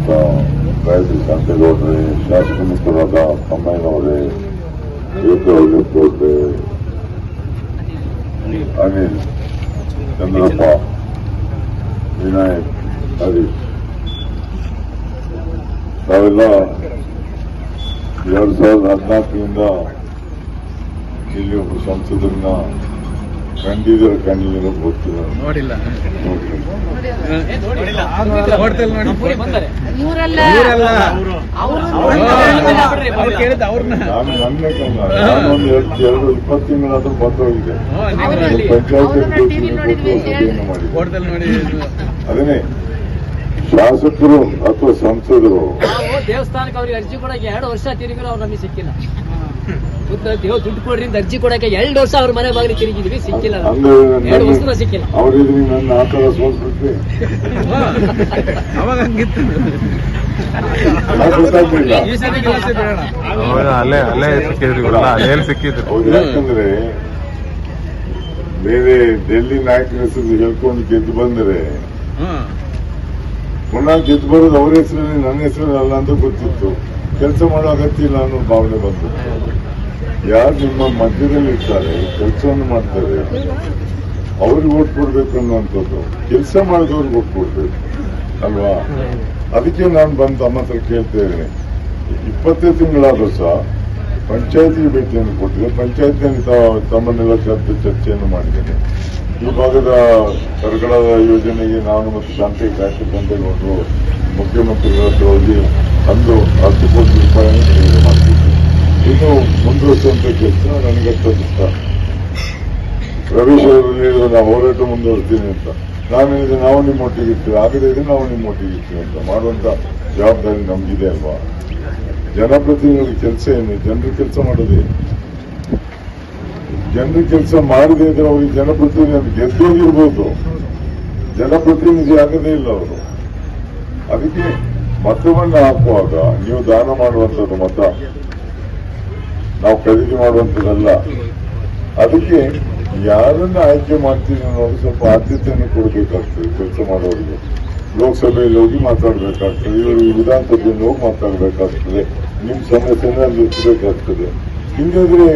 Medi Santelone, Şahsını Kurada, Kamenore, Yedolu Kurde, Anil, Çandrapa, Vinayet, Haris. Tavla, Yarsal Adnat Yunda, İlyum Şamsıdırna, ಕಂಡಿದ್ರು ಕಣ್ಣಿನ ಗೊತ್ತಿಲ್ಲ. ನೋಡಿಲ್ಲ. ನಾನು ನನ್ನ ಕಣ್ಣ ನಾನೊಂದು ಎರಡು ಎರಡು ಇಪ್ಪತ್ತು ತಿಂಗಳಾದ್ರೂ ಪಂಚಾಯತ್ ಅದನ್ನೇ ಶಾಸಕರು ಅಥವಾ ಸಂಸದರು ನಾವು ದೇವಸ್ಥಾನಕ್ಕೆ ಅವ್ರಿಗೆ ಅರ್ಜಿ ಕೊಡಕ್ಕೆ ಎರಡು ವರ್ಷ ತಿರುಗಿರೋ ಅವ್ರು ನಮಗೆ ಸಿಕ್ಕಿಲ್ಲ. ದೇವ್ ದುಡ್ಡು ಕೊಡ್ರಿ ಅಂತ ಅರ್ಜಿ ಕೊಡಕ್ಕೆ ಎರಡು ವರ್ಷ ಅವ್ರ ಮನೆ ಬಾಗಿಲು ತಿರುಗಿದ್ವಿ ಸಿಕ್ಕಿಲ್ಲ ಎರಡು ವರ್ಷದ ಸಿಕ್ಕಿಲ್ಲ. ಅವರಿದ್ರೆ ನನ್ನ ಆ ಥರ ಸೋಲ್ಬಿಟ್ರೆ ಅವಾಗ ಹಂಗಿತ್ತು. నాకు ಗೊತ್ತಾಗ್ಲಿಲ್ಲ. ಈ ಸತಿ ಗೆಲ್ಸಿ ಬೇಡ ಅಲ್ಲೇ ಅಲ್ಲೇ ಸಿಕ್ಕಿದ್ರು ಇವರೆಲ್ಲ ಅಲ್ಲೇ ಸಿಕ್ಕಿದ್ರು ಹೌದು ಯಾಕಂದ್ರೆ ಬೇರೆ ಡೆಲ್ಲಿ ನಾಯಕರ ಹೆಸರು ಹೇಳ್ಕೊಂಡು ಗೆದ್ದು ಬಂದ್ರೆ ಹ್ಮ್ ಪುನಃ ಗೆದ್ದು ಬರೋದು ಅವ್ರ ಹೆಸರಲ್ಲಿ ನನ್ನ ಹೆಸರಲ್ಲಿ ಅಲ್ಲ ಅಂತ ಗೊತ್ತಿತ್ತು. ಕೆಲಸ ಮಾಡೋ ಅಗತ್ಯ ಇಲ್ಲ ಅನ್ನೋ ಭಾವನೆ ಬಂತು. ಯಾರು ನಿಮ್ಮ ಮಧ್ಯದಲ್ಲಿ ಇರ್ತಾರೆ ಕೆಲಸವನ್ನು ಮಾಡ್ತಾರೆ? ಅವ್ರಿಗೆ ಓಟ್ ಕೊಡ್ಬೇಕು ಅನ್ನುವಂಥದ್ದು. ಕೆಲಸ ಮಾಡಿದವ್ರಿಗೆ ಓಟ್ ಕೊಡ್ಬೇಕು, ಅಲ್ವಾ? ಅದಕ್ಕೆ ನಾನು ಬಂದು ತಮ್ಮ ಹತ್ರ ಕೇಳ್ತಾ ಇಪ್ಪತ್ತೇ ಇಪ್ಪತ್ತೈದು ತಿಂಗಳಾದ್ರೂ ಸಹ ಪಂಚಾಯತಿಗೆ ಭೇಟಿಯನ್ನು ಕೊಟ್ಟಿದೆ. ಪಂಚಾಯತ್ನಲ್ಲಿ ತಮ್ಮನ್ನೆಲ್ಲ ಚರ್ಚೆ ಚರ್ಚೆಯನ್ನು ಮಾಡಿದ್ದೇನೆ. ಈ ಭಾಗದ ಕರ್ಕಳದ ಯೋಜನೆಗೆ ನಾನು ಮತ್ತು ಶಾಂತಿ ಗಾಯತ್ರಿ ಕಂಠೇಗೌಡರು ಮುಖ್ಯಮಂತ್ರಿಗಳ ಹತ್ರ ಹೋಗಿ ಅಂದು ಹತ್ತು ಕೋಟಿ ರೂಪಾಯಿಯನ್ನು ಇನ್ನು ಮುಂದುವರಿಸುವಂತ ಕೆಲಸ, ನನಗೆ ಇಷ್ಟ. ರವೀಶ್ ಅವರು ಹೇಳಿದ್ರು ನಾವು ಹೋರಾಟ ಮುಂದುವರಿಸ್ತೀನಿ ಅಂತ. ನಾನು ಹೇಳಿದ್ರೆ ನಾವು ನಿಮ್ಮ ಒಟ್ಟಿಗೆ ಇರ್ತೀವಿ. ಆಗದೇ ಇದ್ರೆ ನಾವು ನಿಮ್ಮೊಟ್ಟಿಗೆ ಇರ್ತೀವಿ ಅಂತ. ಮಾಡುವಂತ ಜವಾಬ್ದಾರಿ ನಮಗಿದೆ ಅಲ್ವಾ? ಜನಪ್ರತಿನಿಧಿಗಳ ಕೆಲಸ ಏನು? ಜನರ ಕೆಲಸ ಮಾಡೋದೇ? ಜನರ ಕೆಲಸ ಮಾಡದೆ ಇದ್ರೆ ಅವ್ರಿಗೆ ಜನಪ್ರತಿನಿಧಿ ಗೆದ್ದೋಗಿರ್ಬೋದು ಜನಪ್ರತಿನಿಧಿ ಆಗದೇ ಇಲ್ಲ ಅವರು. ಅದಕ್ಕೆ ಮತವನ್ನು ಹಾಕುವಾಗ ನೀವು ದಾನ ಮಾಡುವಂಥದ್ದು ಮತ. ನಾವು ಖರೀದಿ ಮಾಡುವಂಥದ್ದಲ್ಲ. ಅದಕ್ಕೆ ಯಾರನ್ನ ಆಯ್ಕೆ ಮಾಡ್ತೀವಿ ಅನ್ನೋದು ಸ್ವಲ್ಪ ಆದ್ಯತೆಯನ್ನು ಕೊಡಬೇಕಾಗ್ತದೆ ಕೆಲಸ ಮಾಡೋರಿಗೆ. ಲೋಕಸಭೆಯಲ್ಲಿ ಹೋಗಿ ಮಾತಾಡಬೇಕಾಗ್ತದೆ, ಇವರು ವಿಧಾನಸಭೆಯಲ್ಲಿ ಹೋಗಿ ಮಾತಾಡಬೇಕಾಗ್ತದೆ, ನಿಮ್ಮ ಸಮಸ್ಯೆನ ಎತ್ತಬೇಕಾಗ್ತದೆ ಹಿಂಗಾದ್ರೆ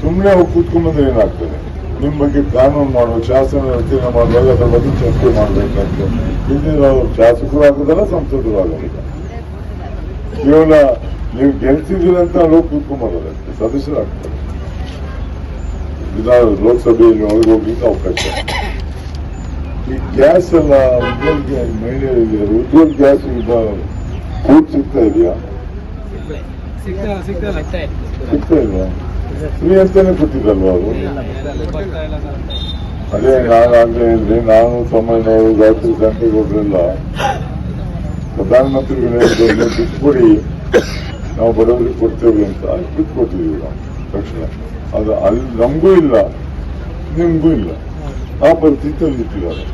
ಸುಮ್ಮನೆ ಹೋಗಿ ಕೂತ್ಕೊಂಡ್ಬಂದ್ರೆ ಏನಾಗ್ತದೆ? ನಿಮ್ಮ ಬಗ್ಗೆ ಕಾನೂನು ಮಾಡುವ, ಶಾಸನ ರಚನೆ ಮಾಡುವಾಗ ಅದರ ಬಗ್ಗೆ ಚರ್ಚೆ ಮಾಡಬೇಕಾಗ್ತದೆ. ನಾವು ಶಾಸಕರು ಆಗೋದಲ್ಲ, ಸಂಸದರು ಆಗೋದಿಲ್ಲ. ಕೇವಲ ನೀವು ಗೆಲ್ಸಿದ್ದೀರ ಅಂತ ಲೋಕ ಕೂತ್ಕೊಂಡ್ಬರೋದಷ್ಟೇ ಸದಸ್ಯರಾಗ್ತಾರೆ ವಿಧಾನ ಲೋಕಸಭೆಯಲ್ಲಿ ಒಳಗೆ ಹೋಗ್ಲಿಕ್ಕೆ ಅವಕಾಶ. ಈ ಗ್ಯಾಸ್ ಎಲ್ಲ ಗ್ಯಾಸ್ ಮಹಿಳೆಯರಿಗೆ ಉಜ್ವಲ್ ಗ್ಯಾಸ್ ಈಗ ಫುಡ್ ಸಿಗ್ತಾ ಇದೆಯಾ? ಸಿಗ್ತಾ ಇಲ್ವಾ ಫ್ರೀ ಅಂತಾನೆ ಕೊಟ್ಟಿದ್ದಲ್ವಾ ಅವರು? ಅದೇ ನಾನು ಅಂದ್ರೆ ಹೇಳಿದ್ರೆ ನಾನು ತಮ್ಮನವರು ಗಂಟೆಗೆ ಸಂಕೇಗೌಡರೆಲ್ಲ ಪ್ರಧಾನಮಂತ್ರಿಗಳು ಬಿಟ್ಟು ಕೊಡಿ ನಾವು ಬಡವರಿಗೆ ಕೊಡ್ತೇವೆ ಅಂತ ಬಿಟ್ಕೊಡ್ತೀವಿ ನಾವು. ತಕ್ಷಣ. ಅದು ಅಲ್ಲಿ ನಮಗೂ ಇಲ್ಲ. ನಿಮಗೂ ಇಲ್ಲ. ಆ ಪರಿಸ್ಥಿತಿಯಲ್ಲಿ ಇಟ್ಟಿದ್ದಾರೆ